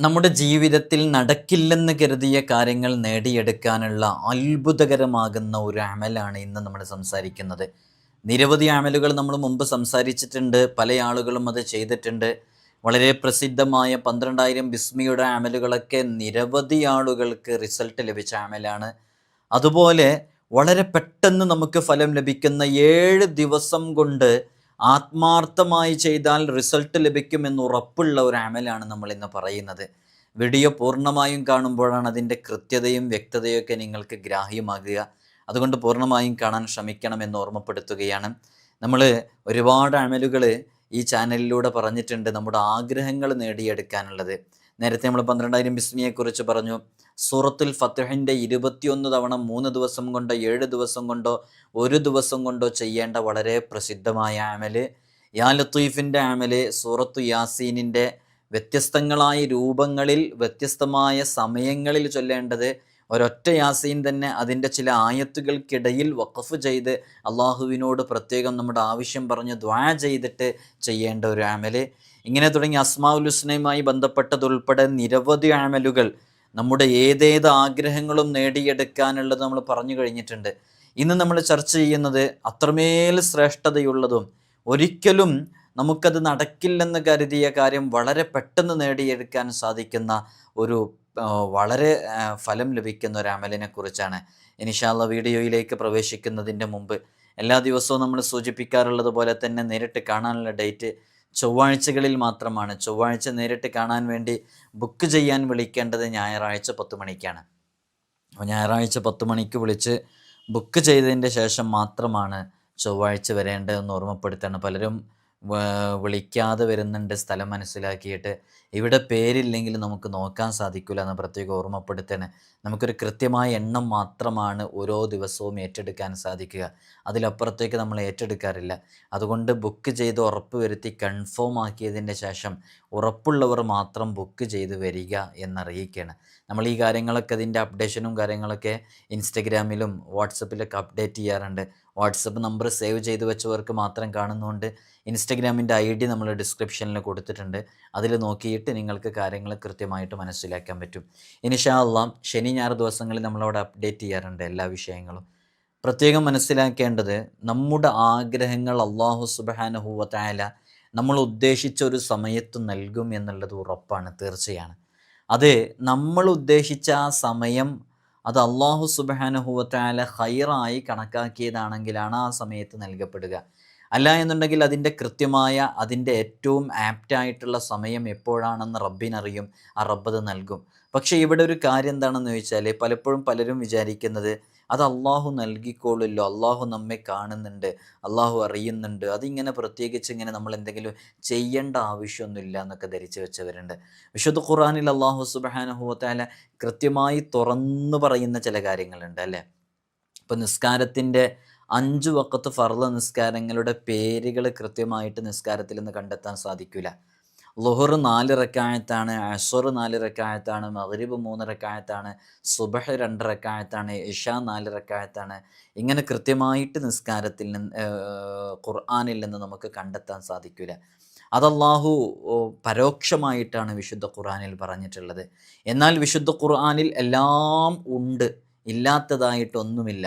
നമ്മുടെ ജീവിതത്തിൽ നടക്കില്ലെന്ന് കരുതിയ കാര്യങ്ങൾ നേടിയെടുക്കാനുള്ള അത്ഭുതകരമാകുന്ന ഒരു അമലാണ് ഇന്ന് നമ്മൾ സംസാരിക്കുന്നത്. നിരവധി അമലുകൾ നമ്മൾ മുമ്പ് സംസാരിച്ചിട്ടുണ്ട്. പല ആളുകളും അത് ചെയ്തിട്ടുണ്ട്. വളരെ പ്രസിദ്ധമായ പന്ത്രണ്ടായിരം ബിസ്മിയുടെ അമലുകളൊക്കെ നിരവധി ആളുകൾക്ക് റിസൾട്ട് ലഭിച്ച അമലാണ്. അതുപോലെ വളരെ പെട്ടെന്ന് നമുക്ക് ഫലം ലഭിക്കുന്ന ഏഴ് ദിവസം കൊണ്ട് ആത്മാർത്ഥമായി ചെയ്താൽ റിസൾട്ട് ലഭിക്കുമെന്ന് ഉറപ്പുള്ള ഒരു അമലാണ് നമ്മൾ ഇന്ന് പറയുന്നത്. വീഡിയോ പൂർണമായും കാണുമ്പോഴാണ് അതിന്റെ കൃത്യതയും വ്യക്തതയും ഒക്കെ നിങ്ങൾക്ക് ഗ്രാഹ്യമാകുക. അതുകൊണ്ട് പൂർണമായും കാണാൻ ശ്രമിക്കണമെന്ന് ഓർമ്മപ്പെടുത്തുകയാണ്. നമ്മൾ ഒരുപാട് അമലുകൾ ഈ ചാനലിലൂടെ പറഞ്ഞിട്ടുണ്ട്. നമ്മുടെ ആഗ്രഹങ്ങൾ നേടിയെടുക്കാനുള്ളത്. നേരത്തെ നമ്മൾ പന്ത്രണ്ടായിരം ബിസ്മിയെക്കുറിച്ച് പറഞ്ഞു. സൂറത്തുൽ ഫത്തഹിന്റെ ഇരുപത്തിയൊന്ന് തവണ മൂന്ന് ദിവസം കൊണ്ടോ ഏഴ് ദിവസം കൊണ്ടോ ഒരു ദിവസം കൊണ്ടോ ചെയ്യേണ്ട വളരെ പ്രസിദ്ധമായ ആമൽ യാ ലത്തീഫിന്റെ ആമൽ സൂറത്തു യാസീനിന്റെ വ്യത്യസ്തങ്ങളായ രൂപങ്ങളിൽ വ്യത്യസ്തമായ സമയങ്ങളിൽ ചൊല്ലേണ്ടത് ഒരൊറ്റ യാസീൻ തന്നെ അതിന്റെ ചില ആയത്തുകൾക്കിടയിൽ വഖഫ് ചെയ്ത് അള്ളാഹുവിനോട് പ്രത്യേകം നമ്മുടെ ആവശ്യം പറഞ്ഞ് ദ്വാ ചെയ്തിട്ട് ചെയ്യേണ്ട ഒരു ആമൽ ഇങ്ങനെ തുടങ്ങി അസ്മാഉൽ ഹുസ്നയുമായി ബന്ധപ്പെട്ടതുൾപ്പെടെ നിരവധി അമലുകൾ നമ്മുടെ ഏതേത് ആഗ്രഹങ്ങളും നേടിയെടുക്കാനുള്ളത് നമ്മൾ പറഞ്ഞു കഴിഞ്ഞിട്ടുണ്ട്. ഇന്ന് നമ്മൾ ചർച്ച ചെയ്യുന്നത് അത്രമേൽ ശ്രേഷ്ഠതയുള്ളതും ഒരിക്കലും നമുക്കത് നടക്കില്ലെന്ന് കരുതിയ കാര്യം വളരെ പെട്ടെന്ന് നേടിയെടുക്കാൻ സാധിക്കുന്ന ഒരു വളരെ ഫലം ലഭിക്കുന്ന ഒരു അമലിനെ കുറിച്ചാണ്. ഇനിഷാല്ല വീഡിയോയിലേക്ക് പ്രവേശിക്കുന്നതിന്റെ മുമ്പ് എല്ലാ ദിവസവും നമ്മൾ സൂചിപ്പിക്കാറുള്ളത് പോലെ തന്നെ നേരിട്ട് കാണാനുള്ള ഡേറ്റ് ചൊവ്വാഴ്ചകളിൽ മാത്രമാണ്. ചൊവ്വാഴ്ച നേരിട്ട് കാണാൻ വേണ്ടി ബുക്ക് ചെയ്യാൻ വിളിക്കേണ്ടത് ഞായറാഴ്ച പത്ത് മണിക്കാണ്. അപ്പോൾ ഞായറാഴ്ച പത്ത് മണിക്ക് വിളിച്ച് ബുക്ക് ചെയ്തതിന്റെ ശേഷം മാത്രമാണ് ചൊവ്വാഴ്ച വരേണ്ടതെന്ന് ഓർമ്മപ്പെടുത്താണ് പലരും വിളിക്കാതെ വരുന്നുണ്ട്. സ്ഥലം മനസ്സിലാക്കിയിട്ട് ഇവിടെ പേരില്ലെങ്കിൽ നമുക്ക് നോക്കാൻ സാധിക്കില്ല എന്ന് പ്രത്യേകം ഓർമ്മപ്പെടുത്തണേ. നമുക്കൊരു കൃത്യമായ എണ്ണം മാത്രമാണ് ഓരോ ദിവസവും ഏറ്റെടുക്കാൻ സാധിക്കുക. അതിലപ്പുറത്തേക്ക് നമ്മൾ ഏറ്റെടുക്കാറില്ല. അതുകൊണ്ട് ബുക്ക് ചെയ്ത് ഉറപ്പ് വരുത്തി കൺഫേം ആക്കിയതിന്റെ ശേഷം ഉറപ്പുള്ളവർ മാത്രം ബുക്ക് ചെയ്ത് വരിക എന്നറിയിക്കുകയാണ് നമ്മൾ ഈ കാര്യങ്ങളൊക്കെ അതിന്റെ അപ്ഡേഷനും കാര്യങ്ങളൊക്കെ ഇൻസ്റ്റഗ്രാമിലും വാട്സപ്പിലൊക്കെ അപ്ഡേറ്റ് ചെയ്യാറുണ്ട്. വാട്സപ്പ് നമ്പർ സേവ് ചെയ്ത് വെച്ചവർക്ക് മാത്രം കാണുന്നതുകൊണ്ട് ഇൻസ്റ്റഗ്രാമിന്റെ ഐ ഡി നമ്മൾ ഡിസ്ക്രിപ്ഷനിൽ കൊടുത്തിട്ടുണ്ട്. അതിൽ നോക്കിയിട്ട് നിങ്ങൾക്ക് കാര്യങ്ങൾ കൃത്യമായിട്ട് മനസ്സിലാക്കാൻ പറ്റും. ഇനിഷാ അള്ളാം ശനി ഞായർ ദിവസങ്ങളിൽ നമ്മളവിടെ അപ്ഡേറ്റ് ചെയ്യാറുണ്ട് എല്ലാ വിഷയങ്ങളും. പ്രത്യേകം മനസ്സിലാക്കേണ്ടത് നമ്മുടെ ആഗ്രഹങ്ങൾ അള്ളാഹു സുബാനഹുവത്തായ നമ്മൾ ഉദ്ദേശിച്ച ഒരു സമയത്ത് നൽകും എന്നുള്ളത് ഉറപ്പാണ് തീർച്ചയാണ്. അത് നമ്മൾ ഉദ്ദേശിച്ച ആ സമയം അത് അള്ളാഹു സുബാനഹുവത്തായ ഹൈറായി കണക്കാക്കിയതാണെങ്കിലാണ് ആ സമയത്ത് നൽകപ്പെടുക. അല്ല എന്നുണ്ടെങ്കിൽ അതിന്റെ കൃത്യമായ അതിന്റെ ഏറ്റവും ആപ്റ്റായിട്ടുള്ള സമയം എപ്പോഴാണെന്ന് റബ്ബിനറിയും ആ റബ്ബ് അത് നൽകും. പക്ഷേ ഇവിടെ ഒരു കാര്യം എന്താണെന്ന് ചോദിച്ചാൽ പലപ്പോഴും പലരും വിചാരിക്കുന്നത് അത് അള്ളാഹു നൽകിക്കോളുമല്ലോ അള്ളാഹു നമ്മെ കാണുന്നുണ്ട് അള്ളാഹു അറിയുന്നുണ്ട്. അതിങ്ങനെ പ്രത്യേകിച്ച് ഇങ്ങനെ നമ്മൾ എന്തെങ്കിലും ചെയ്യേണ്ട ആവശ്യമൊന്നുമില്ല എന്നൊക്കെ ധരിച്ചു വെച്ചവരുണ്ട്. വിശുദ്ധ ഖുറാനിൽ അള്ളാഹു സുബാനഹുവത്താല കൃത്യമായി തുറന്നു പറയുന്ന ചില കാര്യങ്ങളുണ്ട് അല്ലേ? ഇപ്പം നിസ്കാരത്തിന്റെ അഞ്ച് വക്കത്ത് ഫർള നിസ്കാരങ്ങളുടെ പേരുകൾ കൃത്യമായിട്ട് നിസ്കാരത്തിൽ നിന്ന് കണ്ടെത്താൻ സാധിക്കില്ല ലുഹർ നാല് റക്കായത്താണ് അഷർ നാല് റക്കായത്താണ് മഗ്രിബ് മൂന്ന് സുബഹ് രണ്ട് ഇഷ നാല് റക്കായത്താണ്. ഇങ്ങനെ കൃത്യമായിട്ട് നിസ്കാരത്തിൽ നിന്ന് ഖുർആനിൽ നിന്ന് നമുക്ക് കണ്ടെത്താൻ സാധിക്കില്ല അതല്ലാഹു പരോക്ഷമായിട്ടാണ് വിശുദ്ധ ഖുർആാനിൽ പറഞ്ഞിട്ടുള്ളത്. എന്നാൽ വിശുദ്ധ ഖുർആാനിൽ എല്ലാം ഉണ്ട്. ഇല്ലാത്തതായിട്ടൊന്നുമില്ല.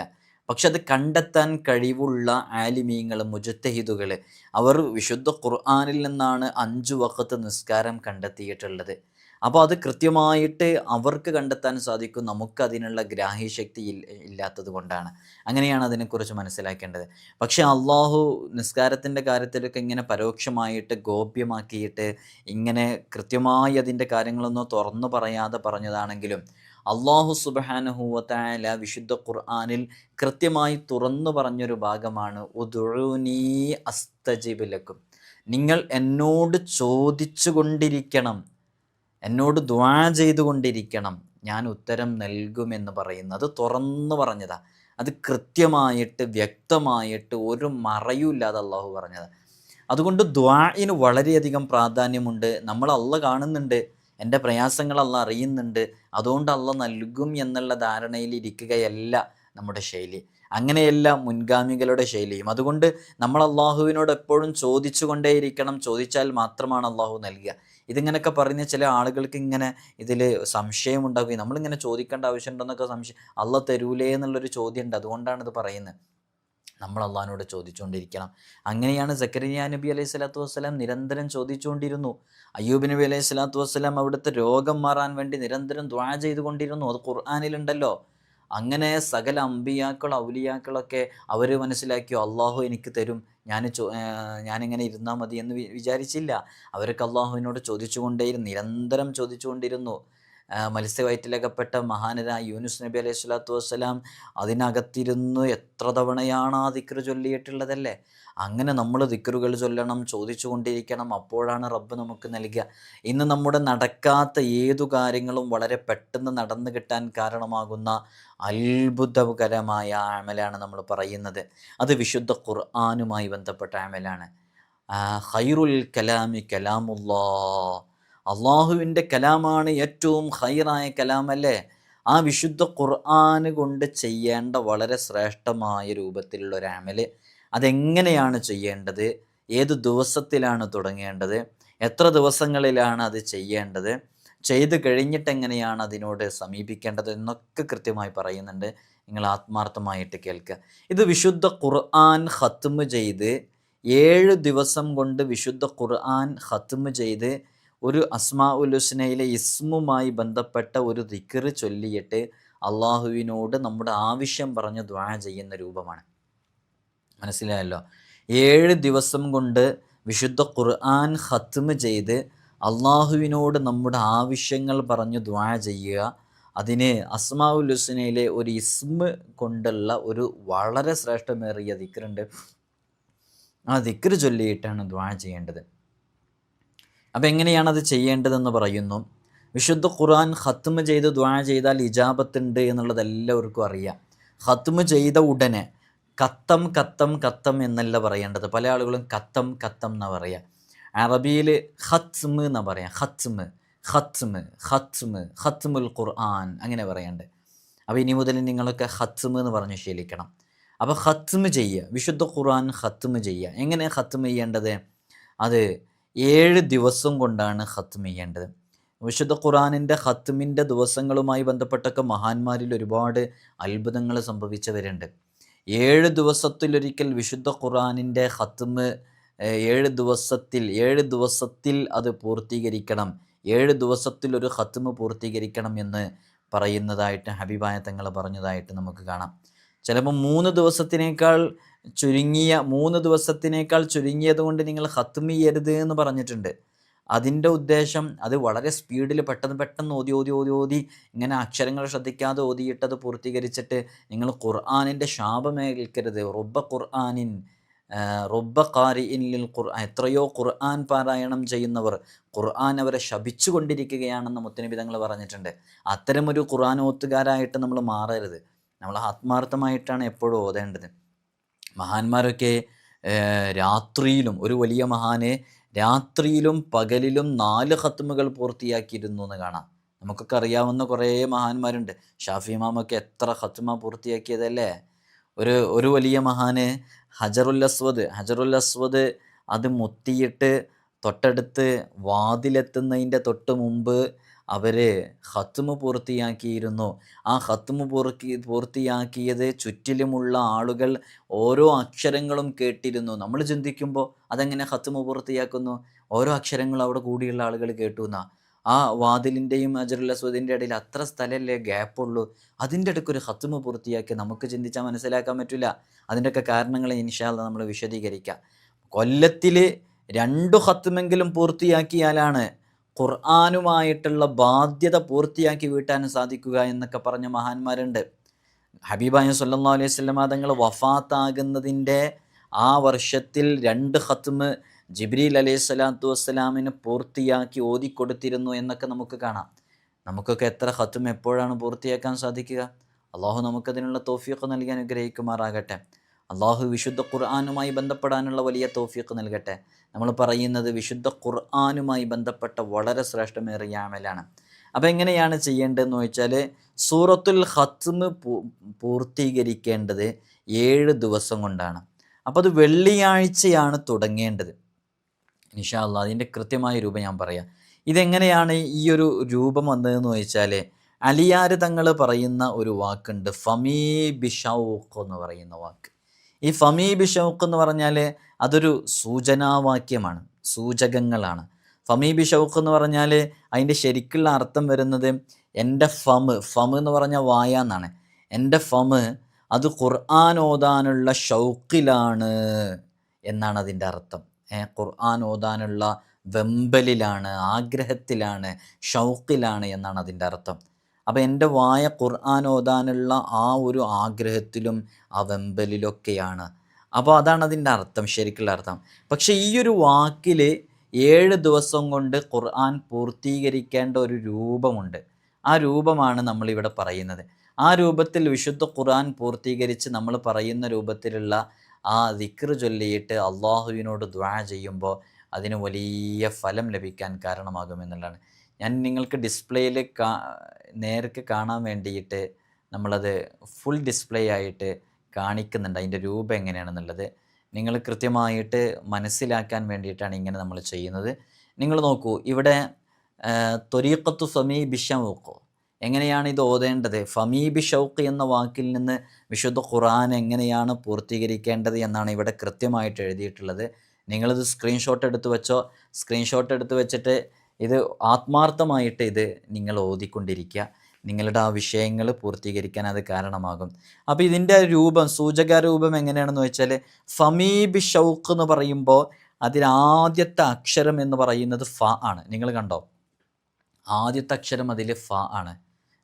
പക്ഷെ അത് കണ്ടെത്താൻ കഴിവുള്ള ആലിമീങ്ങൾ മുജത്തഹിദുകൾ അവർ വിശുദ്ധ ഖുർആാനിൽ നിന്നാണ് അഞ്ചു വക്കത്ത് നിസ്കാരം കണ്ടെത്തിയിട്ടുള്ളത്. അപ്പോൾ അത് കൃത്യമായിട്ട് അവർക്ക് കണ്ടെത്താൻ സാധിക്കും. നമുക്ക് അതിനുള്ള ഗ്രാഹ്യശക്തി ഇല്ലാത്തത് കൊണ്ടാണ്. അങ്ങനെയാണ് അതിനെക്കുറിച്ച് മനസ്സിലാക്കേണ്ടത്. പക്ഷേ അള്ളാഹു നിസ്കാരത്തിന്റെ കാര്യത്തിലൊക്കെ ഇങ്ങനെ പരോക്ഷമായിട്ട് ഗോപ്യമാക്കിയിട്ട് ഇങ്ങനെ കൃത്യമായി അതിന്റെ കാര്യങ്ങളൊന്നും തുറന്നു പറയാതെ പറഞ്ഞതാണെങ്കിലും അള്ളാഹു സുബാനഹുവല വിശുദ്ധ ഖുർആാനിൽ കൃത്യമായി തുറന്നു പറഞ്ഞൊരു ഭാഗമാണ് ഉദുനീ അസ്തജിബിലക്കും നിങ്ങൾ എന്നോട് ചോദിച്ചു കൊണ്ടിരിക്കണം എന്നോട് ദ്വാ ചെയ്തുകൊണ്ടിരിക്കണം ഞാൻ ഉത്തരം നൽകുമെന്ന് പറയുന്നത് തുറന്നു പറഞ്ഞതാ. അത് കൃത്യമായിട്ട് വ്യക്തമായിട്ട് ഒരു മറയുമില്ലാതെ അള്ളാഹു പറഞ്ഞത്. അതുകൊണ്ട് ദ്വാഇന് വളരെയധികം പ്രാധാന്യമുണ്ട്. നമ്മൾ അള്ള കാണുന്നുണ്ട്. എന്റെ പ്രയാസങ്ങൾ അല്ല അറിയുന്നുണ്ട്. അതുകൊണ്ട് അല്ല നൽകും എന്നുള്ള ധാരണയിൽ ഇരിക്കുകയല്ല നമ്മുടെ ശൈലി. അങ്ങനെയല്ല മുൻഗാമികളുടെ ശൈലിയും. അതുകൊണ്ട് നമ്മൾ അള്ളാഹുവിനോട് എപ്പോഴും ചോദിച്ചുകൊണ്ടേയിരിക്കണം. ചോദിച്ചാൽ മാത്രമാണ് അള്ളാഹു നൽകുക. ഇതിങ്ങനെയൊക്കെ പറഞ്ഞ ചില ആളുകൾക്ക് ഇങ്ങനെ ഇതിൽ സംശയം ഉണ്ടാവുകയും നമ്മളിങ്ങനെ ചോദിക്കേണ്ട ആവശ്യമുണ്ടെന്നൊക്കെ സംശയം. അള്ള തരൂലേ എന്നുള്ളൊരു ചോദ്യമുണ്ട്. അതുകൊണ്ടാണ് ഇത് പറയുന്നത്. നമ്മൾ അള്ളഹാനോട് ചോദിച്ചുകൊണ്ടിരിക്കണം അങ്ങനെയാണ് സക്കരിയ നബി അലൈഹി സ്വലാത്തു വസ്സലാം നിരന്തരം ചോദിച്ചുകൊണ്ടിരുന്നു. അയ്യൂബ് നബി അലൈഹി സ്വലാത്തു വസ്സലാം അവിടുത്തെ രോഗം മാറാൻ വേണ്ടി നിരന്തരം ദ്വാ ചെയ്തുകൊണ്ടിരുന്നു. അത് ഖുർആാനിലുണ്ടല്ലോ. അങ്ങനെ സകല അമ്പിയാക്കൾ ഔലിയാക്കളൊക്കെ അവർ മനസ്സിലാക്കിയോ അള്ളാഹു എനിക്ക് തരും. ഞാൻ ചോ ഞാനിങ്ങനെ ഇരുന്നാൽ മതി എന്ന് വിചാരിച്ചില്ല. അവരൊക്കെ അള്ളാഹുവിനോട് ചോദിച്ചുകൊണ്ടേയിരുന്നു. നിരന്തരം ചോദിച്ചുകൊണ്ടിരുന്നു. മത്സ്യവയറ്റിലകപ്പെട്ട മഹാനരായ യൂനുസ് നബി അലൈഹി സ്വലാത്തു വസ്സലാം അതിനകത്തിരുന്ന് എത്ര തവണയാണ് ആ ദിക്റ് ചൊല്ലിയിട്ടുള്ളതല്ലേ? അങ്ങനെ നമ്മൾ ദിക്റുകൾ ചൊല്ലണം ചോദിച്ചു കൊണ്ടിരിക്കണം അപ്പോഴാണ് റബ്ബ് നമുക്ക് നൽകുക. ഇന്ന് നമ്മുടെ നടക്കാത്ത ഏതു കാര്യങ്ങളും വളരെ പെട്ടെന്ന് നടന്നു കിട്ടാൻ കാരണമാകുന്ന അത്ഭുതകരമായ അമലാണ് നമ്മൾ പറയുന്നത്. അത് വിശുദ്ധ ഖുർആാനുമായി ബന്ധപ്പെട്ട ഹൈറുൽ ഖൈറുൽ കലാമി കലാമുല്ലാ അള്ളാഹുവിന്റെ കലാമാണ് ഏറ്റവും ഹൈറായ കലാമല്ലേ? ആ വിശുദ്ധ ഖുർആൻ കൊണ്ട് ചെയ്യേണ്ട വളരെ ശ്രേഷ്ഠമായ രൂപത്തിലുള്ള ഒരു അമൽ. അതെങ്ങനെയാണ് ചെയ്യേണ്ടത്? ഏത് ദിവസത്തിലാണ് തുടങ്ങേണ്ടത്? എത്ര ദിവസങ്ങളിലാണ് അത് ചെയ്യേണ്ടത്? ചെയ്ത് കഴിഞ്ഞിട്ട് എങ്ങനെയാണ് അതിനോട് സമീപിക്കേണ്ടത് എന്നൊക്കെ കൃത്യമായി പറയുന്നുണ്ട്. നിങ്ങൾ ആത്മാർത്ഥമായിട്ട് കേൾക്കുക. ഇത് വിശുദ്ധ ഖുർആൻ ഹത്തുമ് ചെയ്ത് ഏഴ് ദിവസം കൊണ്ട് വിശുദ്ധ ഖുർആൻ ഹത്തുമ് ചെയ്ത് ഒരു അസ്മാ ഉലുസ്നയിലെ ഇസ്മുമായി ബന്ധപ്പെട്ട ഒരു ദിക്കറ് ചൊല്ലിയിട്ട് അള്ളാഹുവിനോട് നമ്മുടെ ആവശ്യം പറഞ്ഞ് ദ്വാ ചെയ്യുന്ന രൂപമാണ്. മനസ്സിലായല്ലോ? ഏഴ് ദിവസം കൊണ്ട് വിശുദ്ധ ഖുർആൻ ഖത്മ് ചെയ്ത് അള്ളാഹുവിനോട് നമ്മുടെ ആവശ്യങ്ങൾ പറഞ്ഞു ദ്വാ ചെയ്യുക അതിന് അസ്മാഉൽ ഹുസ്നയിലെ ഒരു ഇസ്മ കൊണ്ടുള്ള ഒരു വളരെ ശ്രേഷ്ഠമേറിയ ദിക്കറുണ്ട് ആ ദിക്കർ ചൊല്ലിയിട്ടാണ് ദ്വാ ചെയ്യേണ്ടത്. അപ്പം എങ്ങനെയാണ് അത് ചെയ്യേണ്ടതെന്ന് പറയുന്നു. വിശുദ്ധ ഖുർആൻ ഖത്മ് ചെയ്ത് ദ്വാ ചെയ്താൽ ഇജാബത്തുണ്ട് എന്നുള്ളത് എല്ലാവർക്കും അറിയാം. ഖത്മ് ചെയ്ത ഉടനെ കത്തം കത്തം കത്തം എന്നല്ല പറയേണ്ടത്. പല ആളുകളും കത്തം കത്തം എന്നാണ് പറയുക അറബിയിൽ ഹത്സ്മ് എന്നാണ് പറയാം. ഹത്സ്മ് ഹത്സ്മ് ഹത്സ്മ് ഹത്സ്മുൽ ഖുർആൻ അങ്ങനെ പറയണ്ട്. അപ്പോൾ ഇനി മുതൽ നിങ്ങളൊക്കെ ഹത്സ്മ് എന്ന് പറഞ്ഞ് ശീലിക്കണം. അപ്പോൾ ഹത്സ്മ് ചെയ്യുക വിശുദ്ധ ഖുർആൻ ഖത്മ് ചെയ്യുക എങ്ങനെ ഖത്മ് ചെയ്യേണ്ടത്? അത് ഏഴ് ദിവസം കൊണ്ടാണ് ഖത്മ് ചെയ്യേണ്ടത്. വിശുദ്ധ ഖുറാനിന്റെ ഹത്മിന്റെ ദിവസങ്ങളുമായി ബന്ധപ്പെട്ടൊക്കെ മഹാന്മാരിൽ ഒരുപാട് അത്ഭുതങ്ങൾ സംഭവിച്ചവരുണ്ട്. ഏഴ് ദിവസത്തിലൊരിക്കൽ വിശുദ്ധ ഖുറാനിന്റെ ഹത്മ് ഏഴ് ദിവസത്തിൽ ഏഴ് ദിവസത്തിൽ അത് പൂർത്തീകരിക്കണം ഏഴ് ദിവസത്തിൽ ഒരു ഹത്മ് പൂർത്തീകരിക്കണം എന്ന് പറയുന്നതായിട്ട് ഹബീബായ തങ്ങൾ പറഞ്ഞതായിട്ട് നമുക്ക് കാണാം. ചിലപ്പോൾ മൂന്ന് ദിവസത്തിനേക്കാൾ ചുരുങ്ങിയ മൂന്ന് ദിവസത്തിനേക്കാൾ ചുരുങ്ങിയത് കൊണ്ട് നിങ്ങൾ ഖത്മ് ചെയ്യരുത് എന്ന് പറഞ്ഞിട്ടുണ്ട്. അതിന്റെ ഉദ്ദേശം അത് വളരെ സ്പീഡിൽ പെട്ടെന്ന് പെട്ടെന്ന് ഓതി ഓതി ഓതി ഓതി ഇങ്ങനെ അക്ഷരങ്ങൾ ശ്രദ്ധിക്കാതെ ഓതിയിട്ടത് പൂർത്തീകരിച്ചിട്ട് നിങ്ങൾ ഖുർആാനിന്റെ ശാപമേൽക്കരുത്. റുബ ഖുർആാനിൻ റുബ ഖാരി ലിൽ ഖുർആൻ എത്രയോ ഖുർആൻ പാരായണം ചെയ്യുന്നവർ ഖുർആൻ അവരെ ശപിച്ചു കൊണ്ടിരിക്കുകയാണെന്ന് മുത്തനബി തങ്ങൾ പറഞ്ഞിട്ടുണ്ട്. അത്തരമൊരു ഖുർആൻ ഓത്തുകാരായിട്ട് നമ്മൾ മാറരുത്. നമ്മൾ ആത്മാർത്ഥമായിട്ടാണ് എപ്പോഴും ഓതേണ്ടത്. മഹാന്മാരൊക്കെ രാത്രിയിലും ഒരു വലിയ മഹാനെ രാത്രിയിലും പകലിലും നാല് ഹത്തുമുകൾ പൂർത്തിയാക്കിയിരുന്നു എന്ന് കാണാം. നമുക്കൊക്കെ അറിയാവുന്ന കുറേ മഹാന്മാരുണ്ട്. ഷാഫി ഇമാമൊക്കെ എത്ര ഖത്മ പൂർത്തിയാക്കിയതല്ലേ? ഒരു ഒരു വലിയ മഹാന് ഹജറുൽ അസ്വദ് ഹജറുൽ അസ്വദ് അത് മുത്തിയിട്ട് തൊട്ടടുത്ത് വാതിലെത്തുന്നതിന്റെ തൊട്ട് മുമ്പ് അവർ ഹത്തുമ് പൂർത്തിയാക്കിയിരുന്നു. ആ ഹത്തുമ് പൂർത്തി പൂർത്തിയാക്കിയത് ചുറ്റിലുമുള്ള ആളുകൾ ഓരോ അക്ഷരങ്ങളും കേട്ടിരുന്നു. നമ്മൾ ചിന്തിക്കുമ്പോൾ അതെങ്ങനെ ഹത്തുമ് പൂർത്തിയാക്കുന്നു? ഓരോ അക്ഷരങ്ങളും അവിടെ കൂടിയുള്ള ആളുകൾ കേട്ടു എന്നാ. ആ വാതിലിന്റെയും അജറുൽ അസ്വദിന്റെ ഇടയിൽ അത്ര സ്ഥലമല്ലേ ഗ്യാപ്പുള്ളൂ? അതിന്റെ ഇടയ്ക്ക് ഒരു ഹത്തുമ പൂർത്തിയാക്കി നമുക്ക് ചിന്തിച്ചാൽ മനസ്സിലാക്കാൻ പറ്റില്ല. അതിന്റെയൊക്കെ കാരണങ്ങൾ ഇൻഷാല്ല നമ്മൾ വിശദീകരിക്കാം. കൊല്ലത്തിൽ രണ്ടു ഹത്തുമെങ്കിലും പൂർത്തിയാക്കിയാലാണ് ഖുർആാനുമായിട്ടുള്ള ബാധ്യത പൂർത്തിയാക്കി വീട്ടാൻ സാധിക്കുക എന്നൊക്കെ പറഞ്ഞ മഹാന്മാരുണ്ട്. ഹബീബായ സല്ലാ അലൈഹി സ്വലമ തങ്ങൾ വഫാത്താകുന്നതിന്റെ ആ വർഷത്തിൽ രണ്ട് ഖത്മ് ജിബ്രീൽ അലൈഹി സ്വലാത്തു വസ്സലാമിന് പൂർത്തിയാക്കി ഓതിക്കൊടുത്തിരുന്നു എന്നൊക്കെ നമുക്ക് കാണാം. നമുക്കൊക്കെ എത്ര ഖത്മ് എപ്പോഴാണ് പൂർത്തിയാക്കാൻ സാധിക്കുക? അള്ളാഹു നമുക്കതിനുള്ള തോഫിയൊക്കെ നൽകി അനുഗ്രഹിക്കുമാറാകട്ടെ. അള്ളാഹു വിശുദ്ധ ഖുർആാനുമായി ബന്ധപ്പെടാനുള്ള വലിയ തോഫിയൊക്കെ നൽകട്ടെ. നമ്മൾ പറയുന്നത് വിശുദ്ധ ഖുർആാനുമായി ബന്ധപ്പെട്ട വളരെ ശ്രേഷ്ഠമേറിയ അമലാണ്. അപ്പോൾ എങ്ങനെയാണ് ചെയ്യേണ്ടതെന്ന് ചോദിച്ചാൽ സൂറത്തുൽ ഹത്മ് പൂർത്തീകരിക്കേണ്ടത് ഏഴ് ദിവസം കൊണ്ടാണ്. അപ്പോൾ അത് വെള്ളിയാഴ്ചയാണ് തുടങ്ങേണ്ടത്. അള്ളാഹ് അതിന്റെ കൃത്യമായ രൂപം ഞാൻ പറയാം. ഇതെങ്ങനെയാണ് ഈ ഒരു രൂപം വന്നതെന്ന് ചോദിച്ചാൽ അലിയാർ തങ്ങൾ പറയുന്ന ഒരു വാക്കുണ്ട് ഫമീ ബിഷൗഖ് എന്ന് പറയുന്ന വാക്ക്. ഈ ഫമീ ഷൗഖ് എന്ന് പറഞ്ഞാൽ അതൊരു സൂചനാവാക്യമാണ് സൂചകങ്ങളാണ്. ഫമീ ഷൗഖ് എന്ന് പറഞ്ഞാൽ അതിന്റെ ശരിക്കുള്ള അർത്ഥം വരുന്നത് എന്റെ ഫമ് ഫമ് എന്ന് പറഞ്ഞ വായ എന്നാണ്. എന്റെ ഫമ് അത് ഖുർആൻ ഓതാനുള്ള ഷൗക്കിലാണ് എന്നാണ് അതിന്റെ അർത്ഥം. ഖുർആൻ ഓതാനുള്ള വെമ്പലിലാണ് ആഗ്രഹത്തിലാണ് ഷൗക്കിലാണ് എന്നാണ് അതിന്റെ അർത്ഥം. അപ്പോൾ എന്റെ വായ ഖുർആൻ ഓതാനുള്ള ആ ഒരു ആഗ്രഹത്തിലും ആ വെമ്പലിലൊക്കെയാണ്. അപ്പോൾ അതാണ് അതിന്റെ അർത്ഥം ശരിക്കുള്ള അർത്ഥം. പക്ഷേ ഈ ഒരു വാക്കിൽ ഏഴ് ദിവസം കൊണ്ട് ഖുർആൻ പൂർത്തീകരിക്കേണ്ട ഒരു രൂപമുണ്ട്. ആ രൂപമാണ് നമ്മളിവിടെ പറയുന്നത്. ആ രൂപത്തിൽ വിശുദ്ധ ഖുർആൻ പൂർത്തീകരിച്ച് നമ്മൾ പറയുന്ന രൂപത്തിലുള്ള ആ ദിക്ർ ചൊല്ലിയിട്ട് അള്ളാഹുവിനോട് ദ്വാ ചെയ്യുമ്പോൾ അതിന് വലിയ ഫലം ലഭിക്കാൻ കാരണമാകുമെന്നുള്ളതാണ് ഞാൻ നിങ്ങൾക്ക് ഡിസ്പ്ലേയിൽ കാ നേർക്ക് കാണാൻ വേണ്ടിയിട്ട് നമ്മളത് ഫുൾ ഡിസ്പ്ലേ ആയിട്ട് കാണിക്കുന്നുണ്ട്. അതിന്റെ രൂപം എങ്ങനെയാണെന്നുള്ളത് നിങ്ങൾ കൃത്യമായിട്ട് മനസ്സിലാക്കാൻ വേണ്ടിയിട്ടാണ് ഇങ്ങനെ നമ്മൾ ചെയ്യുന്നത്. നിങ്ങൾ നോക്കൂ ഇവിടെ തൊരീക്കത്തു ഫമീ ബിഷൗക്ക് എങ്ങനെയാണ് ഇത് ഓതേണ്ടത്? ഫമീ ബിഷൗക്ക് എന്ന വാക്കിൽ നിന്ന് വിശുദ്ധ ഖുറാൻ എങ്ങനെയാണ് പൂർത്തീകരിക്കേണ്ടത് എന്നാണ് ഇവിടെ കൃത്യമായിട്ട് എഴുതിയിട്ടുള്ളത്. നിങ്ങളിത് സ്ക്രീൻഷോട്ട് എടുത്ത് വെച്ചോ? സ്ക്രീൻഷോട്ട് എടുത്ത് വെച്ചിട്ട് ഇത് ആത്മാർത്ഥമായിട്ട് ഇത് നിങ്ങൾ ഓതിക്കൊണ്ടിരിക്കുക. നിങ്ങളുടെ ആ വിഷയങ്ങൾ പൂർത്തീകരിക്കാൻ അത് കാരണമാകും. അപ്പോൾ ഇതിന്റെ രൂപം സൂചക രൂപം എങ്ങനെയാണെന്ന് വെച്ചാൽ ഫമീബ് ഷൗക്ക് എന്ന് പറയുമ്പോൾ അതിലാദ്യത്തെ അക്ഷരം എന്ന് പറയുന്നത് ഫ ആണ്. നിങ്ങൾ കണ്ടോ? ആദ്യത്തെ അക്ഷരം അതിൽ ഫ ആണ്.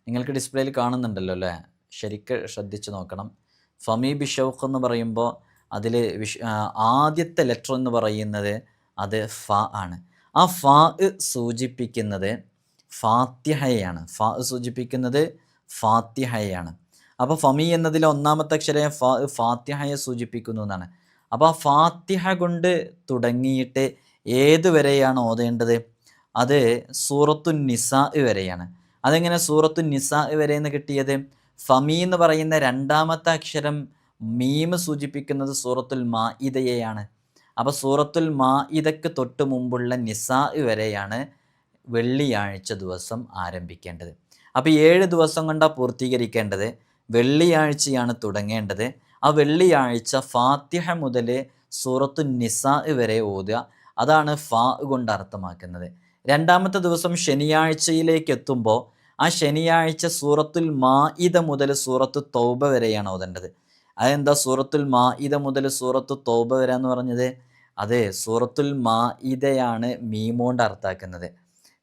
നിങ്ങൾക്ക് ഡിസ്പ്ലേയിൽ കാണുന്നുണ്ടല്ലോ അല്ലേ? ശരിക്ക് ശ്രദ്ധിച്ച് നോക്കണം. ഫമീ ബിഷോഖ് എന്ന് പറയുമ്പോൾ അതിൽ വിഷ ആദ്യത്തെ ലെറ്റർ എന്ന് പറയുന്നത് അത് ഫ ആണ്. ആ ഫാ സൂചിപ്പിക്കുന്നത് ഫാത്തിഹയാണ് ഫാ സൂചിപ്പിക്കുന്നത് ഫാത്തിഹയാണ് അപ്പോൾ ഫമി എന്നതിലെ ഒന്നാമത്തെ അക്ഷരം ഫാ ഫാത്തിഹയെ സൂചിപ്പിക്കുന്നു എന്നാണ്. അപ്പോൾ ആ ഫാത്തിഹ കൊണ്ട് തുടങ്ങിയിട്ട് ഏതുവരെയാണ് ഓതേണ്ടത്? അത് സൂറത്തു നിസാ വരെയാണ്. അതെങ്ങനെ സൂറത്തു നിസാ വരെ എന്ന് കിട്ടിയത്? ഫമി എന്ന് പറയുന്ന രണ്ടാമത്തെ അക്ഷരം മീം സൂചിപ്പിക്കുന്നത് സൂറത്തുൽ മാ ഇതയെയാണ് അപ്പോൾ സൂറത്തുൽ മാ ഇതക്ക് തൊട്ട് മുമ്പുള്ള നിസാ വരെയാണ് വെള്ളിയാഴ്ച ദിവസം ആരംഭിക്കേണ്ടത്. അപ്പോൾ ഏഴ് ദിവസം കൊണ്ടാണ് പൂർത്തീകരിക്കേണ്ടത്? വെള്ളിയാഴ്ചയാണ് തുടങ്ങേണ്ടത്. ആ വെള്ളിയാഴ്ച ഫാത്തിഹ മുതൽ സൂറത്തു നിസാ വരെ ഓതുക. അതാണ് ഫാ കൊണ്ട് അർത്ഥമാക്കുന്നത്. രണ്ടാമത്തെ ദിവസം ശനിയാഴ്ചയിലേക്ക് എത്തുമ്പോൾ ആ ശനിയാഴ്ച സൂറത്തുൽ മാ ഇത മുതൽ സൂറത്ത് തൗബ വരെയാണ് ഓതേണ്ടത്. അതെന്താ സൂറത്തുൽ മാ ഇത മുതൽ സൂറത്ത് തോബ വരെ എന്ന് പറഞ്ഞത്? അതെ സൂറത്തുൽ മാ ഇതയാണ് മീമോണ്ട് അർത്ഥാക്കുന്നത്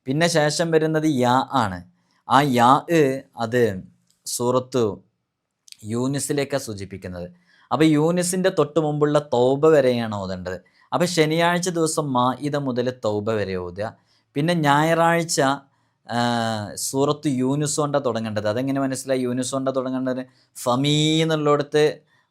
പിന്നെ ശേഷം വരുന്നത് യാ ആണ്. ആ യാ അത് സൂറത്തു യൂനിസിലേക്കാണ് സൂചിപ്പിക്കുന്നത്. അപ്പോൾ യൂനിസിന്റെ തൊട്ട് മുമ്പുള്ള തൗബ വരെയാണ് ഓതേണ്ടത്. അപ്പോൾ ശനിയാഴ്ച ദിവസം മാ ഇത മുതൽ തൗബ വരെ ഓതുക. പിന്നെ ഞായറാഴ്ച സൂറത്ത് യൂനുസ് കൊണ്ട തുടങ്ങേണ്ടത്. അതെങ്ങനെ മനസ്സിലായി? യൂനുസ് കൊണ്ട തുടങ്ങേണ്ടത് ഫമീ എന്നുള്ളിടത്ത്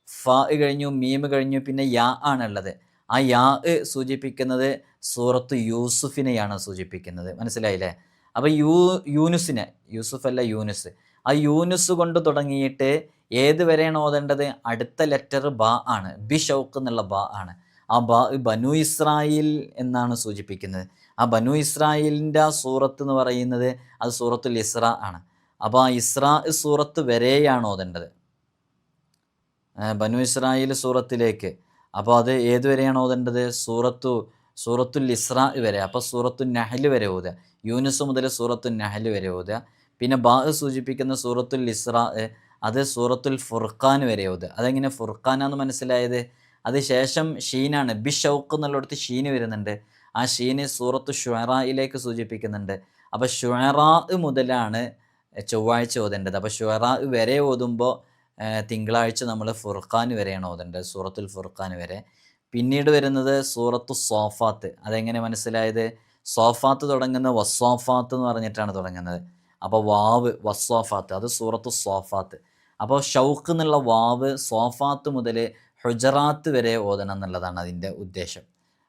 ഫ കഴിഞ്ഞു മീം കഴിഞ്ഞു പിന്നെ യാ ആണുള്ളത്. ആ യാ സൂചിപ്പിക്കുന്നത് സൂറത്ത് യൂസുഫിനെയാണ് സൂചിപ്പിക്കുന്നത്. മനസ്സിലായില്ലേ? അപ്പോൾ യൂ യൂനുസിനെ യൂസുഫ് അല്ല യൂനുസ്. ആ യൂനുസ് കൊണ്ട് തുടങ്ങിയിട്ട് ഏത് വരെയാണ് ഓതേണ്ടത്? അടുത്ത ലെറ്റർ ബ ആണ്. ബി ഷൗക്ക് എന്നുള്ള ബ ആണ്. ആ ബ ബനു ഇസ്രായേൽ എന്നാണ് സൂചിപ്പിക്കുന്നത്. ആ ബനു ഇസ്രായേലിന്റെ ആ സൂറത്ത് എന്ന് പറയുന്നത് അത് സൂറത്തുൽ ഇസ്ര ആണ്. അപ്പോൾ ആ ഇസ്ര സൂറത്ത് വരെയാണ് ഓതേണ്ടത് ബനു ഇസ്രായേൽ സൂറത്തിലേക്ക്. അപ്പോൾ അത് ഏതുവരെയാണ് ഓതേണ്ടത് സൂറത്തു സൂറത്തുൽ ഇസ്ര വരെ. അപ്പോൾ സൂറത്തു നഹൽ വരെ ഓതുക. യൂനുസ് മുതൽ സൂറത്തു നഹൽ വരെ ഓതുക. പിന്നെ ബാ സൂചിപ്പിക്കുന്ന സൂറത്തുൽ ഇസ്ര അത് സൂറത്തുൽ ഫുർഖാൻ വരെ ഓതുക. അതെങ്ങനെ ഫുർഖാനാന്ന് മനസ്സിലായത്? അത് ശേഷം ഷീനാണ്. ബിഷൗക്ക് എന്നുള്ളടത്ത് ഷീന് വരുന്നുണ്ട്. ആ ഷീന് സൂറത്ത് ഷുഹറയിലേക്ക് സൂചിപ്പിക്കുന്നുണ്ട്. അപ്പോൾ ഷുഹറ മുതലാണ് ചൊവ്വാഴ്ച ഓതേണ്ടത്. അപ്പോൾ ഷുഹറ വരെ ഓതുമ്പോൾ തിങ്കളാഴ്ച നമ്മൾ ഫുർഖാൻ വരെയാണ് ഓതേണ്ടത് സൂറത്തുൽ ഫുർഖാൻ വരെ. പിന്നീട് വരുന്നത് സൂറത്തു സോഫാത്ത്. അതെങ്ങനെ മനസ്സിലായത്? സോഫാത്ത് തുടങ്ങുന്ന വസ്സോഫാത്ത് എന്ന് പറഞ്ഞിട്ടാണ് തുടങ്ങുന്നത്. അപ്പോൾ വാവ് വസ്സോഫാത്ത്. അത് സൂറത്തു സോഫാത്ത്. അപ്പോൾ ഷൗക്ക് എന്നുള്ള വാവ് സോഫാത്ത് മുതൽ ഹുജറാത്ത് വരെ ഓതണം എന്നുള്ളതാണ് അതിന്റെ ഉദ്ദേശം.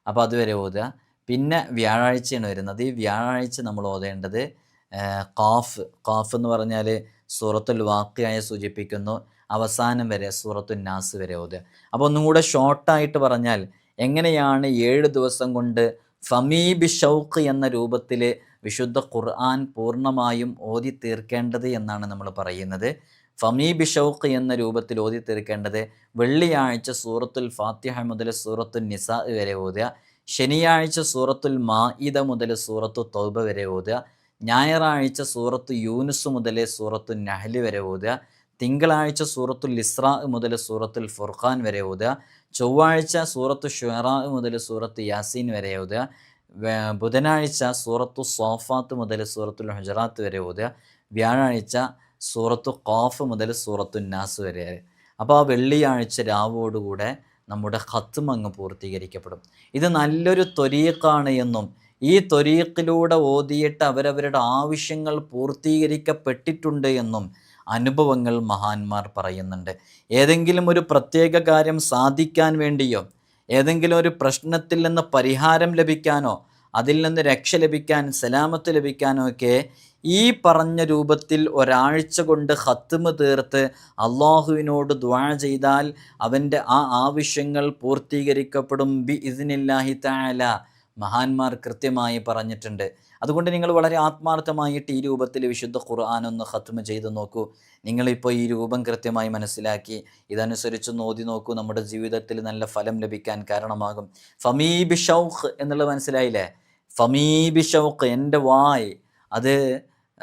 അപ്പോൾ അതുവരെ ഓതുക. പിന്നെ വ്യാഴാഴ്ചയാണ് വരുന്നത്. ഈ വ്യാഴാഴ്ച നമ്മൾ ഓതേണ്ടത് കാഫ് കാഫ് എന്ന് പറഞ്ഞാൽ സൂറത്തുൽ വാക്കിയായ സൂചിപ്പിക്കുന്നു. അവസാനം വരെ സൂറത്തുൽ നാസ് വരെ ഓതുക. അപ്പോൾ ഒന്നും കൂടെ ഷോർട്ടായിട്ട് പറഞ്ഞാൽ എങ്ങനെയാണ് ഏഴ് ദിവസം കൊണ്ട് ഫമീബി ഷൗഖ് എന്ന രൂപത്തിൽ വിശുദ്ധ ഖുർആൻ പൂർണമായും ഓതി തീർക്കേണ്ടത് എന്നാണ് നമ്മൾ പറയുന്നത്. ഫമീ ബിഷൗഖ് എന്ന രൂപത്തിൽ ഓതി തീർക്കേണ്ടത് വെള്ളിയാഴ്ച സൂറത്തുൽ ഫാത്തിഹ മുതൽ സൂറത്തുൽ നിസാ വരെ ഓതുക. ശനിയാഴ്ച സൂറത്തുൽ മാഇദ മുതൽ സൂറത്തു തൗബ വരെ ഓതുക. ഞായറാഴ്ച സൂറത്ത് യൂനുസ് മുതൽ സൂറത്തു നഹ്ല് വരെ ഓതുക. തിങ്കളാഴ്ച സൂറത്തുൽ ഇസ്രാ മുതൽ സൂറത്തുൽ ഫുർഖാൻ വരെ ഓതുക. ചൊവ്വാഴ്ച സൂറത്തു ഷുറാ മുതൽ സൂറത്ത് യാസീൻ വരെ ഓതുക. ബുധനാഴ്ച സൂറത്തു സോഫാത്ത് മുതൽ സൂറത്തുൽ ഹുജറാത്ത് വരെ ഓതുക. വ്യാഴാഴ്ച സൂറത്തു ഖാഫ് മുതൽ സൂറത്തു നാസ് വരെ. അപ്പോൾ ആ വെള്ളിയാഴ്ച രാവോടുകൂടെ നമ്മുടെ ഖത്തും അങ്ങ് പൂർത്തീകരിക്കപ്പെടും. ഇത് നല്ലൊരു തൊരീക്കാണ് എന്നും ഈ തൊരീക്കിലൂടെ ഓതിയിട്ട് അവരവരുടെ ആവശ്യങ്ങൾ പൂർത്തീകരിക്കപ്പെട്ടിട്ടുണ്ട് എന്നും അനുഭവങ്ങൾ മഹാന്മാർ പറയുന്നുണ്ട്. ഏതെങ്കിലും ഒരു പ്രത്യേക കാര്യം സാധിക്കാൻ വേണ്ടിയോ ഏതെങ്കിലും ഒരു പ്രശ്നത്തിൽ നിന്ന് പരിഹാരം ലഭിക്കാനോ അതിൽ നിന്ന് രക്ഷ ലഭിക്കാൻ സലാമത്ത് ലഭിക്കാനോ ഒക്കെ ഈ പറഞ്ഞ രൂപത്തിൽ ഒരാഴ്ച കൊണ്ട് ഹത്തുമ് തീർത്ത് അള്ളാഹുവിനോട് ദ്വാ ചെയ്താൽ അവന്റെ ആ ആവശ്യങ്ങൾ പൂർത്തീകരിക്കപ്പെടും ബി ഇതിനില്ലാഹി താല മഹാന്മാർ കൃത്യമായി പറഞ്ഞിട്ടുണ്ട്. അതുകൊണ്ട് നിങ്ങൾ വളരെ ആത്മാർത്ഥമായിട്ട് ഈ രൂപത്തിൽ വിശുദ്ധ ഖുർആൻ ഒന്ന് ഖത്മ ചെയ്ത് നോക്കൂ. നിങ്ങളിപ്പോൾ ഈ രൂപം കൃത്യമായി മനസ്സിലാക്കി ഇതനുസരിച്ച് നോതി നോക്കൂ. നമ്മുടെ ജീവിതത്തിൽ നല്ല ഫലം ലഭിക്കാൻ കാരണമാകും. ഫമീബി ഷൗഖ് എന്നുള്ളത് മനസ്സിലായില്ലേ? ഫമീബി ഷൗഖ് എന്റെ വായ്. അത്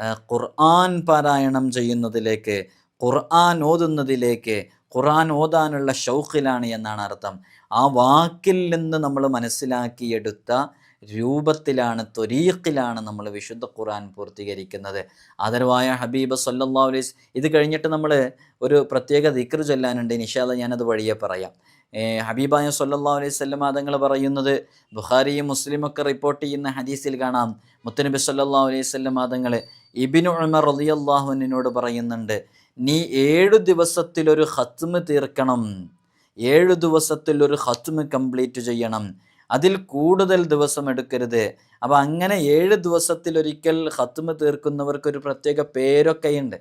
ഖുർആൻ പാരായണം ചെയ്യുന്നതിലേക്ക് ഖുർആൻ ഓതുന്നതിലേക്ക് ഖുർആൻ ഓതാനുള്ള ഷൗഖിലാണ് എന്നാണ് അർത്ഥം. ആ വാക്കിൽ നിന്ന് നമ്മൾ മനസ്സിലാക്കിയെടുത്ത രൂപത്തിലാണ് ത്വരീഖിലാണ് നമ്മൾ വിശുദ്ധ ഖുർആൻ പൂർത്തീകരിക്കുന്നത്. ആദരവായ ഹബീബ് സല്ലല്ലാഹു അലൈഹി വസ്- ഇത് കഴിഞ്ഞിട്ട് നമ്മൾ ഒരു പ്രത്യേക ദിക്ർ ചൊല്ലാനുണ്ട്. നിഷാദ ഞാനത് വഴിയെ പറയാം. ഹബീബായ സല്ലാ അലൈഹി വസല്ലം തങ്ങൾ പറയുന്നത് ബുഖാരിയും മുസ്ലിമൊക്കെ റിപ്പോർട്ട് ചെയ്യുന്ന ഹദീസിൽ കാണാം. മുത്തനബി സല്ലാ അലൈഹി വസല്ലം തങ്ങൾ ഇബിനു ഉമർ റളിയല്ലാഹുവിനോട് പറയുന്നുണ്ട് നീ ഏഴു ദിവസത്തിലൊരു ഹത്മ് തീർക്കണം. ഏഴു ദിവസത്തിൽ ഒരു ഹത്മ് കംപ്ലീറ്റ് ചെയ്യണം. അതിൽ കൂടുതൽ ദിവസം എടുക്കരുത്. അപ്പം അങ്ങനെ ഏഴ് ദിവസത്തിൽ ഒരിക്കൽ ഹത്മ് തീർക്കുന്നവർക്ക് ഒരു പ്രത്യേക പേരൊക്കെയുണ്ട്.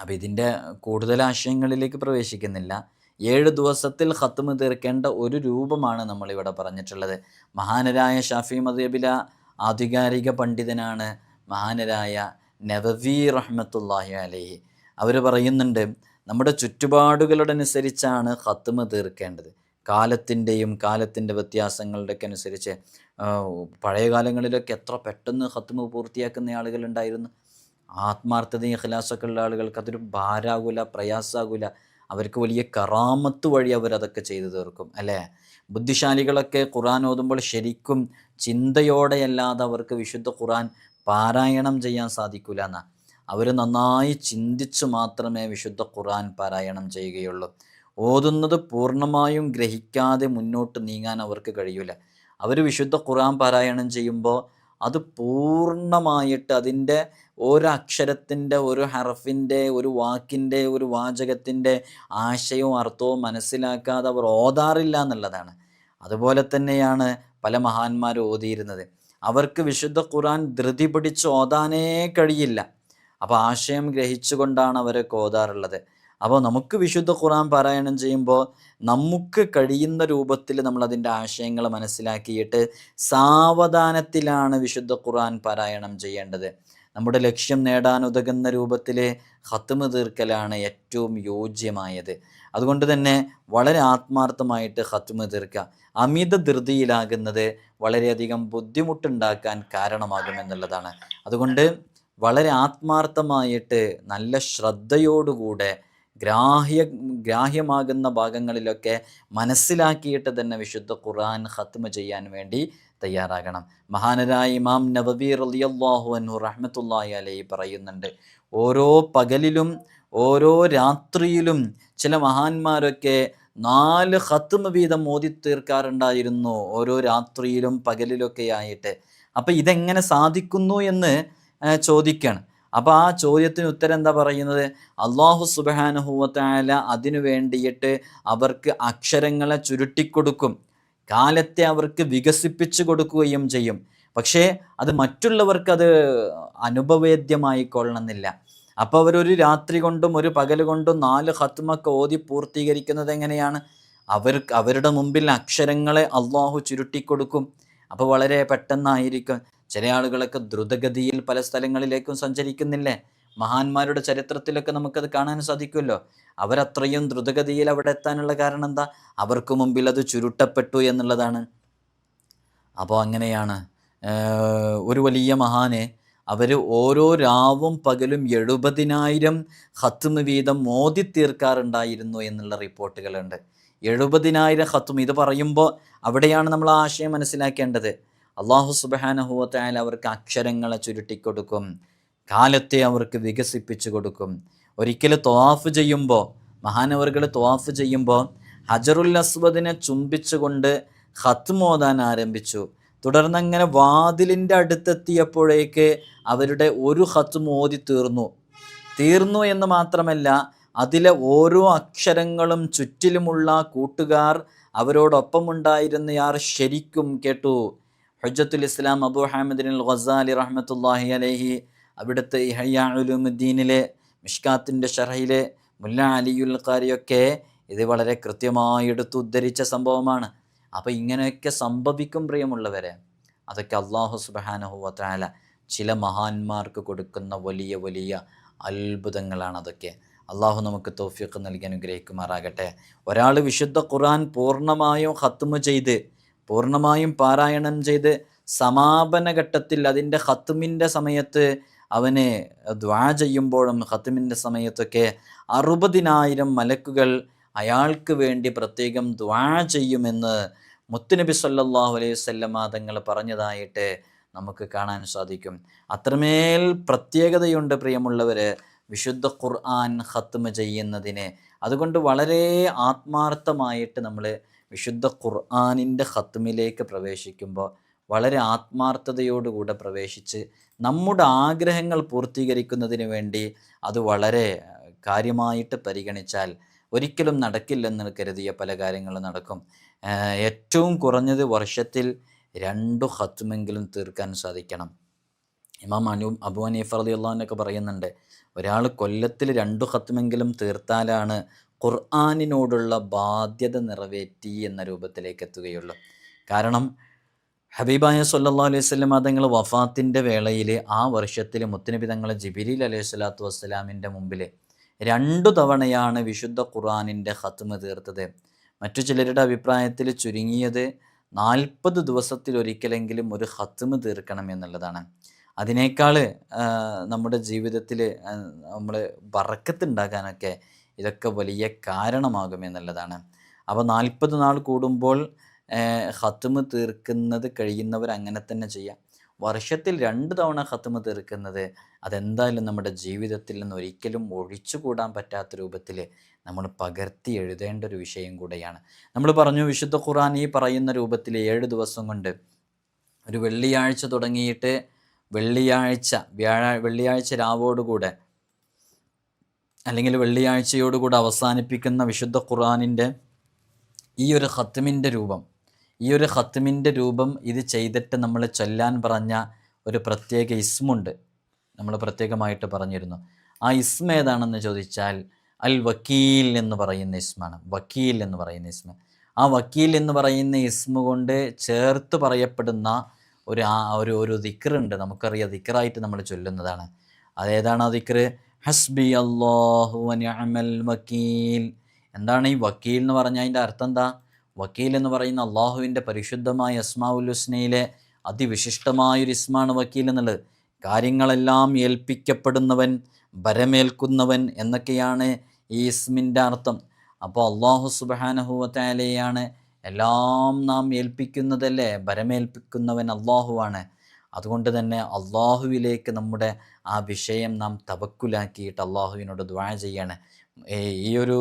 അപ്പം ഇതിന്റെ കൂടുതൽ ആശയങ്ങളിലേക്ക് പ്രവേശിക്കുന്നില്ല. ഏഴ് ദിവസത്തിൽ ഹത്തുമ് തീർക്കേണ്ട ഒരു രൂപമാണ് നമ്മളിവിടെ പറഞ്ഞിട്ടുള്ളത്. മഹാനരായ ഷാഫി മദബില ആധികാരിക പണ്ഡിതനാണ് മഹാനരായ നവവി റഹ്മത്തുല്ലാഹി അലഹി. അവർ പറയുന്നുണ്ട് നമ്മുടെ ചുറ്റുപാടുകളോടനുസരിച്ചാണ് ഹത്തുമ് തീർക്കേണ്ടത്. കാലത്തിന്റെയും കാലത്തിന്റെ വ്യത്യാസങ്ങളുടെയൊക്കെ അനുസരിച്ച് പഴയ കാലങ്ങളിലൊക്കെ എത്ര പെട്ടെന്ന് ഹത്തുമ് പൂർത്തിയാക്കുന്ന ആളുകളുണ്ടായിരുന്നു ആത്മാർത്ഥതയും ഇഖ്ലാസൊക്കെ ഉള്ള ആളുകൾക്ക് അതൊരു ഭാരാകൂല പ്രയാസാകൂല അവർക്ക് വലിയ കറാമത്ത് വഴി അവരതൊക്കെ ചെയ്തു തീർക്കും അല്ലേ? ബുദ്ധിശാലികളൊക്കെ ഖുറാൻ ഓതുമ്പോൾ ശരിക്കും ചിന്തയോടെയല്ലാതെ അവർക്ക് വിശുദ്ധ ഖുറാൻ പാരായണം ചെയ്യാൻ സാധിക്കില്ല എന്നാ. അവർ നന്നായി ചിന്തിച്ചു മാത്രമേ വിശുദ്ധ ഖുറാൻ പാരായണം ചെയ്യുകയുള്ളൂ. ഓതുന്നത് പൂർണമായും ഗ്രഹിക്കാതെ മുന്നോട്ട് നീങ്ങാൻ അവർക്ക് കഴിയൂല. അവർ വിശുദ്ധ ഖുറാൻ പാരായണം ചെയ്യുമ്പോൾ അത് പൂർണമായിട്ട് അതിന്റെ ഒരു അക്ഷരത്തിന്റെ ഒരു ഹറഫിന്റെ ഒരു വാക്കിന്റെ ഒരു വാചകത്തിന്റെ ആശയവും അർത്ഥവും മനസ്സിലാക്കാതെ അവർ ഓതാറില്ല എന്നുള്ളതാണ്. അതുപോലെ തന്നെയാണ് പല മഹാന്മാരും ഓതിയിരുന്നത്. അവർക്ക് വിശുദ്ധ ഖുറാൻ ധൃതി പിടിച്ച് ഓതാനേ കഴിയില്ല. അപ്പോൾ ആശയം ഗ്രഹിച്ചുകൊണ്ടാണ് അവരൊക്കെ ഓതാറുള്ളത്. അപ്പോൾ നമുക്ക് വിശുദ്ധ ഖുറാൻ പാരായണം ചെയ്യുമ്പോൾ നമുക്ക് കഴിയുന്ന രൂപത്തിൽ നമ്മൾ അതിന്റെ ആശയങ്ങൾ മനസ്സിലാക്കിയിട്ട് സാവധാനത്തിലാണ് വിശുദ്ധ ഖുറാൻ പാരായണം ചെയ്യേണ്ടത്. നമ്മുടെ ലക്ഷ്യം നേടാൻ ഉതകുന്ന രൂപത്തിൽ ഹത്തുമ തീർക്കലാണ് ഏറ്റവും യോജ്യമായത്. അതുകൊണ്ട് തന്നെ വളരെ ആത്മാർത്ഥമായിട്ട് ഹത്തുമ തീർക്കുക. അമിത ധൃതിയിലാകുന്നത് വളരെയധികം ബുദ്ധിമുട്ടുണ്ടാക്കാൻ കാരണമാകുമെന്നുള്ളതാണ് അതുകൊണ്ട് വളരെ ആത്മാർത്ഥമായിട്ട് നല്ല ശ്രദ്ധയോടുകൂടെ ഗ്രാഹ്യ ഗ്രാഹ്യമാകുന്ന ഭാഗങ്ങളിലൊക്കെ മനസ്സിലാക്കിയിട്ട് തന്നെ വിശുദ്ധ ഖുർആൻ ഖത്മ ചെയ്യാൻ വേണ്ടി തയ്യാറാകണം. മഹാനരായ ഇമാം നബവി റളിയല്ലാഹു അനു റഹ്മത്തുള്ളാഹി അലൈ പറയുന്നുണ്ട് ഓരോ പകലിലും ഓരോ രാത്രിയിലും ചില മഹാന്മാരൊക്കെ നാല് ഖത്മ വീതം ഓതി തീർക്കാറുണ്ടായിരുന്നു ഓരോ രാത്രിയിലും പകലിലൊക്കെ ആയിട്ട്. അപ്പം ഇതെങ്ങനെ സാധിക്കുന്നു എന്ന് ആ, ചോദിക്കുകയാണ് അപ്പോൾ ആ ചോദ്യത്തിന് ഉത്തരം എന്താ പറയുന്നത് അള്ളാഹു സുബാനുഹൂവത്തായ അതിനു വേണ്ടിയിട്ട് അവർക്ക് അക്ഷരങ്ങളെ ചുരുട്ടിക്കൊടുക്കും. കാലത്തെ അവർക്ക് വികസിപ്പിച്ചു കൊടുക്കുകയും ചെയ്യും. പക്ഷേ അത് മറ്റുള്ളവർക്ക് അത് അനുഭവേദ്യമായി കൊള്ളണമെന്നില്ല. അപ്പോൾ അവരൊരു രാത്രി കൊണ്ടും ഒരു പകൽ കൊണ്ടും നാല് ഹത്മൊക്കെ ഓതി പൂർത്തീകരിക്കുന്നത് എങ്ങനെയാണ്? അവർക്ക് അവരുടെ മുമ്പിൽ അക്ഷരങ്ങളെ അള്ളാഹു ചുരുട്ടിക്കൊടുക്കും. അപ്പോൾ വളരെ പെട്ടെന്നായിരിക്കും. ചില ആളുകളൊക്കെ ദ്രുതഗതിയിൽ പല സ്ഥലങ്ങളിലേക്കും സഞ്ചരിക്കുന്നില്ലേ? മഹാന്മാരുടെ ചരിത്രത്തിലൊക്കെ നമുക്കത് കാണാൻ സാധിക്കുമല്ലോ. അവരത്രയും ദ്രുതഗതിയിൽ അവിടെ എത്താനുള്ള കാരണം എന്താ? അവർക്ക് മുമ്പിൽ അത് ചുരുട്ടപ്പെട്ടു എന്നുള്ളതാണ്. അപ്പോൾ അങ്ങനെയാണ്. ഒരു വലിയ മഹാന് അവർ ഓരോ രാവും പകലും എഴുപതിനായിരം ഹത്തുമ് വീതം മോദി തീർക്കാറുണ്ടായിരുന്നു എന്നുള്ള റിപ്പോർട്ടുകളുണ്ട്. എഴുപതിനായിരം ഹത്തും ഇത് പറയുമ്പോൾ അവിടെയാണ് നമ്മൾ ആശയം മനസ്സിലാക്കേണ്ടത്. അള്ളാഹു സുബാനഹുവത്തായാലും അവർക്ക് അക്ഷരങ്ങളെ ചുരുട്ടിക്കൊടുക്കും. കാലത്തെ അവർക്ക് വികസിപ്പിച്ചു കൊടുക്കും. ഒരിക്കൽ ത്വാഫ് ചെയ്യുമ്പോൾ മഹാനവറുകൾ ത്വാഫ് ചെയ്യുമ്പോൾ ഹജറുൽ അസ്വദിനെ ചുംബിച്ചുകൊണ്ട് ഹത്ത് മോതാൻ ആരംഭിച്ചു. തുടർന്ന് അങ്ങനെ വാതിലിന്റെ അടുത്തെത്തിയപ്പോഴേക്ക് അവരുടെ ഒരു ഹത്ത് മോതി തീർന്നു. തീർന്നു എന്ന് മാത്രമല്ല അതിലെ ഓരോ അക്ഷരങ്ങളും ചുറ്റിലുമുള്ള കൂട്ടുകാർ അവരോടൊപ്പമുണ്ടായിരുന്നയാർ ശരിക്കും കേട്ടു. ഹജ്ജത്തുൽ ഇസ്ലാം അബു ഹാമിദിൻ ഖസാലി റഹ്മത്തുല്ലാഹി അലൈഹി അവിടുത്തെ ഇഹയ്യാലുദ്ദീനിലെ മിഷ്കാത്തിന്റെ ഷറയിലെ മുല്ല അലിയുൽ ഖാരിയൊക്കെ ഇത് വളരെ കൃത്യമായി എടുത്ത് ഉദ്ധരിച്ച സംഭവമാണ്. അപ്പോൾ ഇങ്ങനെയൊക്കെ സംഭവിക്കും പ്രിയമുള്ളവരെ അതൊക്കെ അള്ളാഹു തആല ചില മഹാന്മാർക്ക് കൊടുക്കുന്ന വലിയ വലിയ അത്ഭുതങ്ങളാണ് അതൊക്കെ. അള്ളാഹു നമുക്ക് തോഫിയൊക്കെ നൽകി അനുഗ്രഹിക്കുമാറാകട്ടെ. ഒരാൾ വിശുദ്ധ ഖുർആൻ പൂർണമായും ഹത്തുമ് ചെയ്ത് പൂർണമായും പാരായണം ചെയ്ത് സമാപന ഘട്ടത്തിൽ അതിന്റെ ഹത്തുമിന്റെ സമയത്ത് അവനെ ദ്വാ ചെയ്യുമ്പോഴും ഹത്തുമിന്റെ സമയത്തൊക്കെ അറുപതിനായിരം മലക്കുകൾ അയാൾക്ക് വേണ്ടി പ്രത്യേകം ദ്വാ ചെയ്യുമെന്ന് മുത്തുനബി സല്ലാഹു അലൈഹി വസല്ലമ തങ്ങൾ പറഞ്ഞതായിട്ട് നമുക്ക് കാണാൻ സാധിക്കും. അത്രമേൽ പ്രത്യേകതയുണ്ട് പ്രിയമുള്ളവർ വിശുദ്ധ ഖുർആൻ ഹത്തുമ ചെയ്യുന്നതിന്. അതുകൊണ്ട് വളരെ ആത്മാർത്ഥമായിട്ട് നമ്മൾ വിശുദ്ധ ഖുർആാനിന്റെ ഖത്മിലേക്ക് പ്രവേശിക്കുമ്പോൾ വളരെ ആത്മാർത്ഥതയോടുകൂടെ പ്രവേശിച്ച് നമ്മുടെ ആഗ്രഹങ്ങൾ പൂർത്തീകരിക്കുന്നതിന് വേണ്ടി അത് വളരെ കാര്യമായിട്ട് പരിഗണിച്ചാൽ ഒരിക്കലും നടക്കില്ലെന്ന് കരുതിയ പല കാര്യങ്ങളും നടക്കും. ഏറ്റവും കുറഞ്ഞത് വർഷത്തിൽ രണ്ടു ഹത്തുമെങ്കിലും തീർക്കാൻ സാധിക്കണം. ഇമാം അനു അബു അനീഫ് അലി അള്ളഹാനൊക്കെ പറയുന്നുണ്ട് ഒരാൾ കൊല്ലത്തിൽ രണ്ടു ഹത്തുമെങ്കിലും തീർത്താലാണ് ഖുർആാനിനോടുള്ള ബാധ്യത നിറവേറ്റി എന്ന രൂപത്തിലേക്ക് എത്തുകയുള്ളൂ. കാരണം ഹബീബായ സല്ലാ അലൈഹി വസല്ലം തങ്ങൾ വഫാത്തിന്റെ വേളയിൽ ആ വർഷത്തിൽ മുത്തനബി തങ്ങൾ ജിബിരിൽ അലൈഹി സ്വലാത്തു വസ്സലാമിന്റെ മുമ്പിൽ രണ്ടു തവണയാണ് വിശുദ്ധ ഖുർആാനിന്റെ ഹത്തുമ തീർത്തത്. മറ്റു ചിലരുടെ അഭിപ്രായത്തിൽ ചുരുങ്ങിയത് നാൽപ്പത് ദിവസത്തിൽ ഒരിക്കലെങ്കിലും ഒരു ഹത്തുമ തീർക്കണം എന്നുള്ളതാണ്. അതിനേക്കാൾ നമ്മുടെ ജീവിതത്തിൽ നമ്മൾ ബറക്കത്തുണ്ടാകാനൊക്കെ ഇതൊക്കെ വലിയ കാരണമാകും എന്നുള്ളതാണ്. അപ്പോൾ നാൽപ്പത് നാൾ കൂടുമ്പോൾ ഹത്തുമ് തീർക്കുന്നത് കഴിയുന്നവർ അങ്ങനെ തന്നെ ചെയ്യാം. വർഷത്തിൽ രണ്ട് തവണ ഹത്തുമ് തീർക്കുന്നത് അതെന്തായാലും നമ്മുടെ ജീവിതത്തിൽ നിന്ന് ഒരിക്കലും ഒഴിച്ചുകൂടാൻ പറ്റാത്ത രൂപത്തിൽ നമ്മൾ പകർത്തി എഴുതേണ്ട ഒരു വിഷയം കൂടെയാണ്. നമ്മൾ പറഞ്ഞു വിശുദ്ധ ഖുറാൻ ഈ പറയുന്ന രൂപത്തിൽ ഏഴ് ദിവസം കൊണ്ട് ഒരു വെള്ളിയാഴ്ച തുടങ്ങിയിട്ട് വെള്ളിയാഴ്ച വ്യാഴ വെള്ളിയാഴ്ച രാവോടുകൂടെ അല്ലെങ്കിൽ വെള്ളിയാഴ്ചയോടുകൂടെ അവസാനിപ്പിക്കുന്ന വിശുദ്ധ ഖുർആാനിന്റെ ഈ ഒരു ഹത്തുമിന്റെ രൂപം ഈ ഒരു ഹത്തുമിന്റെ രൂപം ഇത് ചെയ്തിട്ട് നമ്മൾ ചൊല്ലാൻ പറഞ്ഞ ഒരു പ്രത്യേക ഇസ്മുണ്ട് നമ്മൾ പ്രത്യേകമായിട്ട് പറഞ്ഞിരുന്നു. ആ ഇസ്മ ഏതാണെന്ന് ചോദിച്ചാൽ അൽ വക്കീൽ എന്ന് പറയുന്ന ഇസ്മാണ് വക്കീൽ എന്ന് പറയുന്ന ഇസ്മ. ആ വക്കീൽ എന്ന് പറയുന്ന ഇസ്മ കൊണ്ട് ചേർത്ത് പറയപ്പെടുന്ന ഒരു ഒരു ഒരു ദിക്റുണ്ട്. നമുക്കറിയാം ദിക്റായിട്ട് നമ്മൾ ചൊല്ലുന്നതാണ്. അതേതാണ് ആ ദിക്റ്? ഹസ്ബി അള്ളാഹു അമൽ വക്കീൽ. എന്താണ് ഈ വക്കീൽ എന്ന് പറഞ്ഞാൽ അതിന്റെ അർത്ഥം എന്താ? വക്കീൽ എന്ന് പറയുന്ന അള്ളാഹുവിന്റെ പരിശുദ്ധമായ അസ്മാഉൽ ഹുസ്നയിലെ അതിവിശിഷ്ടമായൊരു ഇസ്മാണ് വക്കീൽ എന്നുള്ളത്. കാര്യങ്ങളെല്ലാം ഏൽപ്പിക്കപ്പെടുന്നവൻ ഭരമേൽക്കുന്നവൻ എന്നൊക്കെയാണ് ഈ ഇസ്മിന്റെ അർത്ഥം. അപ്പോൾ അള്ളാഹു തആലയാണ് എല്ലാം നാം ഏൽപ്പിക്കുന്നതല്ലേ? ഭരമേൽപ്പിക്കുന്നവൻ അള്ളാഹുവാണ് അതുകൊണ്ട് തന്നെ അള്ളാഹുവിലേക്ക് നമ്മുടെ ആ വിഷയം നാം തവക്കുലാക്കിയിട്ട് അള്ളാഹുവിനോട് ദ്വാഴ ചെയ്യാണ്. ഈ ഒരു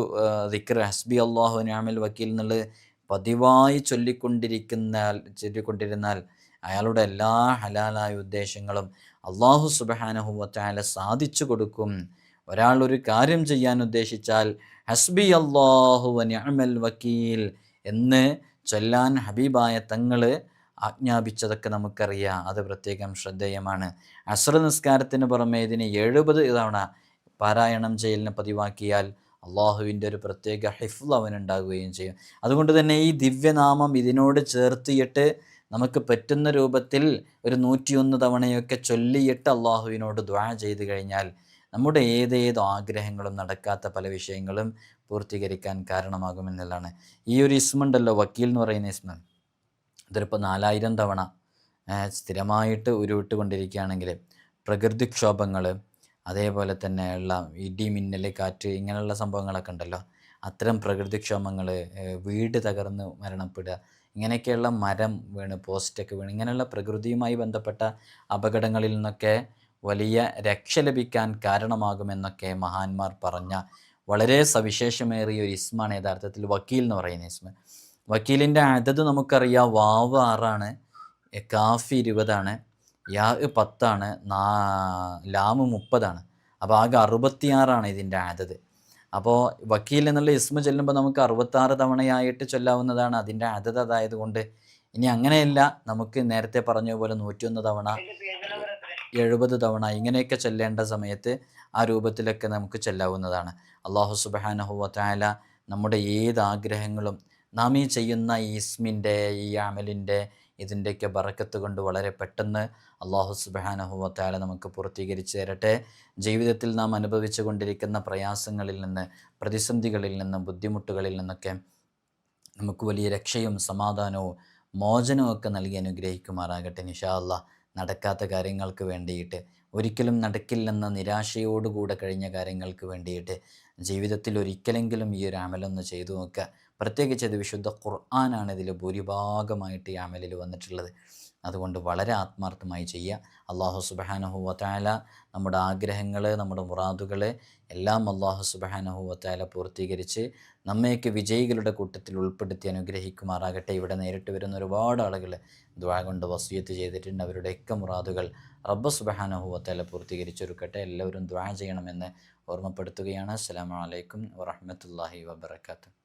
ദിക്കർ ഹസ്ബി അള്ളാഹു നാമിൽ വക്കീൽ എന്നുള്ളത് പതിവായി ചൊല്ലിക്കൊണ്ടിരിക്കുന്ന ചൊല്ലിക്കൊണ്ടിരുന്നാൽ അയാളുടെ എല്ലാ ഹലാലായ ഉദ്ദേശങ്ങളും അള്ളാഹു സുബഹാനഹുവറ്റായാലെ സാധിച്ചു കൊടുക്കും. ഒരാൾ ഒരു കാര്യം ചെയ്യാൻ ഉദ്ദേശിച്ചാൽ ഹസ്ബി അള്ളാഹു നിഅമൽ വക്കീൽ എന്ന് ചൊല്ലാൻ ഹബീബായ തങ്ങൾ ആജ്ഞാപിച്ചതൊക്കെ നമുക്കറിയാം. അത് പ്രത്യേകം ശ്രദ്ധേയമാണ്. അസ്ര നിസ്കാരത്തിന് പുറമെ ഇതിന് എഴുപത് തവണ പാരായണം ചെയ്യലിനെ പതിവാക്കിയാൽ അള്ളാഹുവിന്റെ ഒരു പ്രത്യേക ഹിഫ്ൽ അവനുണ്ടാകുകയും ചെയ്യും. അതുകൊണ്ട് തന്നെ ഈ ദിവ്യനാമം ഇതിനോട് ചേർത്തിയിട്ട് നമുക്ക് പറ്റുന്ന രൂപത്തിൽ ഒരു നൂറ്റിയൊന്ന് തവണയൊക്കെ ചൊല്ലിയിട്ട് അള്ളാഹുവിനോട് ദ്വാ ചെയ്ത് കഴിഞ്ഞാൽ നമ്മുടെ ഏതേത് ആഗ്രഹങ്ങളും നടക്കാത്ത പല വിഷയങ്ങളും പൂർത്തീകരിക്കാൻ കാരണമാകുമെന്നുള്ളതാണ് ഈ ഒരു ഇസ്മുണ്ടല്ലോ വക്കീൽ എന്ന് പറയുന്ന ഇസ്മ ഇതിലിപ്പോൾ നാലായിരം തവണ സ്ഥിരമായിട്ട് ഉരുവിട്ടുകൊണ്ടിരിക്കുകയാണെങ്കിൽ പ്രകൃതിക്ഷോഭങ്ങൾ അതേപോലെ തന്നെയുള്ള ഇടി മിന്നൽ കാറ്റ് ഇങ്ങനെയുള്ള സംഭവങ്ങളൊക്കെ ഉണ്ടല്ലോ. അത്തരം പ്രകൃതിക്ഷോഭങ്ങൾ വീട് തകർന്ന് മരണപ്പെടുക ഇങ്ങനെയൊക്കെയുള്ള മരം വീണ് പോസ്റ്റൊക്കെ വീണ് ഇങ്ങനെയുള്ള പ്രകൃതിയുമായി ബന്ധപ്പെട്ട അപകടങ്ങളിൽ നിന്നൊക്കെ വലിയ രക്ഷ ലഭിക്കാൻ കാരണമാകുമെന്നൊക്കെ മഹാന്മാർ പറഞ്ഞ വളരെ സവിശേഷമേറിയ ഒരു ഇസ്മാണ് യഥാർത്ഥത്തിൽ വക്കീൽ എന്ന് പറയുന്ന ഇസ്മ. വക്കീലിന്റെ അതത് നമുക്കറിയാം. വാവ് ആറാണ് കാഫ് ഇരുപതാണ് യാ പത്താണ് നാ ലാമ് മുപ്പതാണ്. അപ്പോൾ ആകെ അറുപത്തിയാറാണ് ഇതിന്റെ അതത്. അപ്പോൾ വക്കീൽ എന്നുള്ള ഇസ്മ ചൊല്ലുമ്പോൾ നമുക്ക് അറുപത്താറ് തവണയായിട്ട് ചൊല്ലാവുന്നതാണ് അതിന്റെ അതത് അതായത് കൊണ്ട് ഇനി അങ്ങനെയല്ല നമുക്ക് നേരത്തെ പറഞ്ഞ പോലെ നൂറ്റിയൊന്ന് തവണ എഴുപത് തവണ ഇങ്ങനെയൊക്കെ ചെല്ലേണ്ട സമയത്ത് ആ രൂപത്തിലൊക്കെ നമുക്ക് ചെല്ലാവുന്നതാണ്. അള്ളാഹു സുബാനഹുവത്തായ നമ്മുടെ ഏത് ആഗ്രഹങ്ങളും നാം ഈ ചെയ്യുന്ന ഈസ്മിന്റെ ഈ അമലിന്റെ ഇതിന്റെയൊക്കെ ബറക്കത്ത് കൊണ്ട് വളരെ പെട്ടെന്ന് അള്ളാഹു സുബാനഹുവത്താല നമുക്ക് പൂർത്തീകരിച്ച് തരട്ടെ. ജീവിതത്തിൽ നാം അനുഭവിച്ചു കൊണ്ടിരിക്കുന്ന പ്രയാസങ്ങളിൽ നിന്ന് പ്രതിസന്ധികളിൽ നിന്നും ബുദ്ധിമുട്ടുകളിൽ നിന്നൊക്കെ നമുക്ക് വലിയ രക്ഷയും സമാധാനവും മോചനവും ഒക്കെ നൽകി അനുഗ്രഹിക്കുമാറാകട്ടെ നിഷാ അല്ലാ നടക്കാത്ത കാര്യങ്ങൾക്ക് വേണ്ടിയിട്ട് ഒരിക്കലും നടക്കില്ലെന്ന നിരാശയോടുകൂടെ കഴിഞ്ഞ കാര്യങ്ങൾക്ക് വേണ്ടിയിട്ട് ജീവിതത്തിൽ ഒരിക്കലെങ്കിലും ഈ ഒരു അമലൊന്ന് ചെയ്തു നോക്കുക. പ്രത്യേകിച്ച് അത് വിശുദ്ധ ഖുർആനാണ് ഇതിൽ ഭൂരിഭാഗമായിട്ട് ഈ അമലിൽ വന്നിട്ടുള്ളത്. അതുകൊണ്ട് വളരെ ആത്മാർത്ഥമായി ചെയ്യുക. അള്ളാഹു സുബഹാനഹു വത്താല നമ്മുടെ ആഗ്രഹങ്ങൾ നമ്മുടെ മുറാദുകൾ എല്ലാം അള്ളാഹു സുബഹാനഹു വത്താല പൂർത്തീകരിച്ച് നമ്മയൊക്കെ വിജയികളുടെ കൂട്ടത്തിൽ ഉൾപ്പെടുത്തി അനുഗ്രഹിക്കുമാറാകട്ടെ. ഇവിടെ നേരിട്ട് വരുന്ന ഒരുപാട് ആളുകൾ ദ്വാ കൊണ്ട് വസൂയത്ത് ചെയ്തിട്ടുണ്ട്. അവരുടെയൊക്കെ മുറാദുകൾ റബ്ബ് സുബഹാനഹു വത്താല പൂർത്തീകരിച്ചൊരുക്കട്ടെ എല്ലാവരും ദ്വാ ചെയ്യണമെന്ന് ഓർമ്മപ്പെടുത്തുകയാണ്. അസ്സലാമു അലൈക്കും വറഹ്മത്തുള്ളാഹി വബറകാതുഹു.